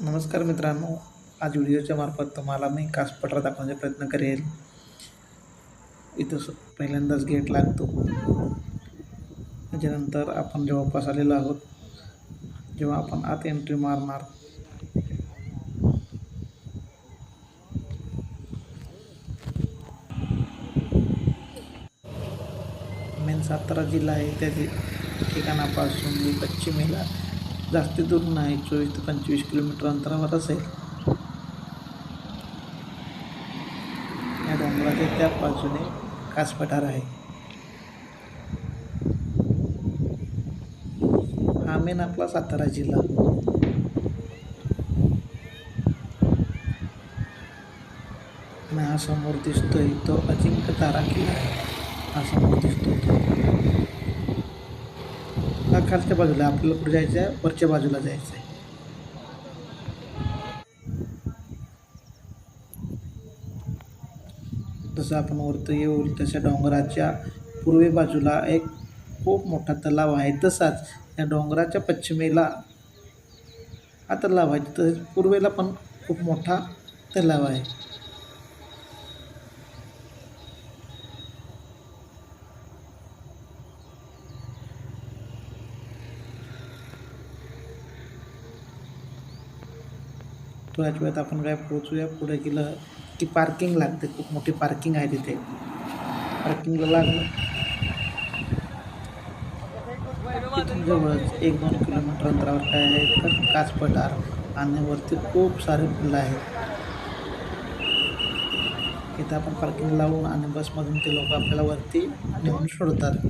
नमस्कार मित्रांनो आज व्हिडिओच्या मार्फत तुम्हाला मी कासपटरा दाखवण्याचा प्रयत्न करेल. इथं स- पहिल्यांदाच गेट लागतो. त्याच्यानंतर आपण जवळपास आलेलो आहोत. जेव्हा आपण आत एंट्री मारणार मेन सातारा जिल्हा आहे. त्या ठिकाणापासून मी पश्चिमेला जास्ती दूर नाही चोवीस ते पंचवीस किलोमीटर अंतरावर असेल या डोंगराच्या त्या बाजूने कास पठार आहे. हा मेन आपला सातारा जिल्हा. आणि हा समोर दिसतोय तो अजिंक्य तारा किल्ला आहे. हा समोर दिसतोय तो. खालच्या बाजूला आपल्याला कुठे जायचं आहे वरच्या बाजूला जायचं आहे जसं आपण वरतं येऊ तशा डोंगराच्या पूर्वे बाजूला एक खूप मोठा तलाव आहे तसाच या डोंगराच्या पश्चिमेला हा तलाव आहे. तसेच पूर्वेला पण खूप मोठा तलाव आहे. थोड्याच वेळात आपण काय पोहोचूया पुढे गेलं की पार्किंग लागते. खूप मोठी पार्किंग आहे तिथे. पार्किंगला लागलं. तिथून जवळच एक दोन किलोमीटर अंतरावर काय आहे तर काच पठार आणि वरती खूप सारे फुलं आहेत. इथं आपण पार्किंग लावून आणि बसमधून ते लोक आपल्याला वरती नेऊन सोडतात.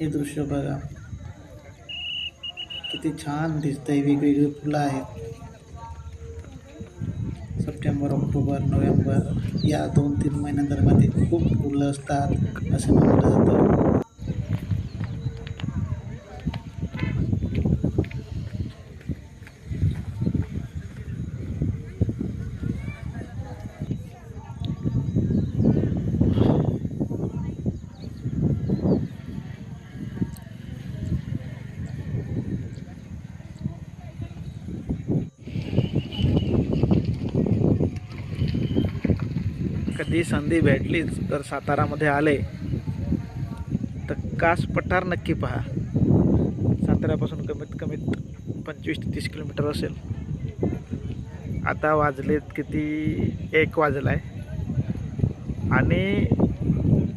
हे दृश्य बघा. किती छान दिसतंय वेगवेगळी फुलं आहेत. सप्टेंबर ऑक्टोबर नोव्हेंबर या दोन तीन महिन्यांदरम्यान खूप फुलं असतात असं म्हटलं जातं. कधी संधी भेटलीच तर सातारामध्ये आले. तर कास पठार नक्की पहा. साताऱ्यापासून कमीत कमीत पंचवीस ते तीस किलोमीटर असेल. आता वाजलेत किती? एक वाजला आहे आणि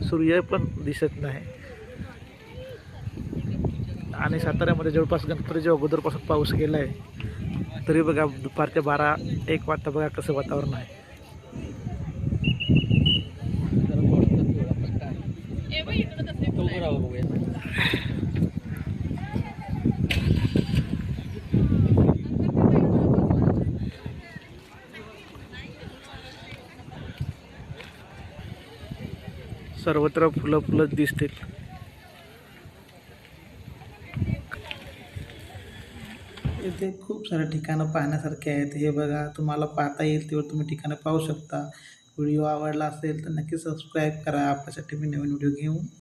सूर्य पण दिसत नाही. आणि साताऱ्यामध्ये जवळपास गणपतीच्या अगोदरपासून पाऊस गेला आहे तरी बघा दुपारच्या बारा एक वाजता बघा कसं वातावरण आहे. सर्वत्र फुलं फुलंच दिसतील. इथे खूप सारे ठिकाणं पाहण्यासारखे आहेत. हे बघा तुम्हाला पाहता येईल तेव्हा तुम्ही ठिकाणं पाहू शकता. व्हिडिओ आवडला असेल तर नक्की सबस्क्राईब करा. आपल्यासाठी मी नवीन व्हिडिओ घेऊन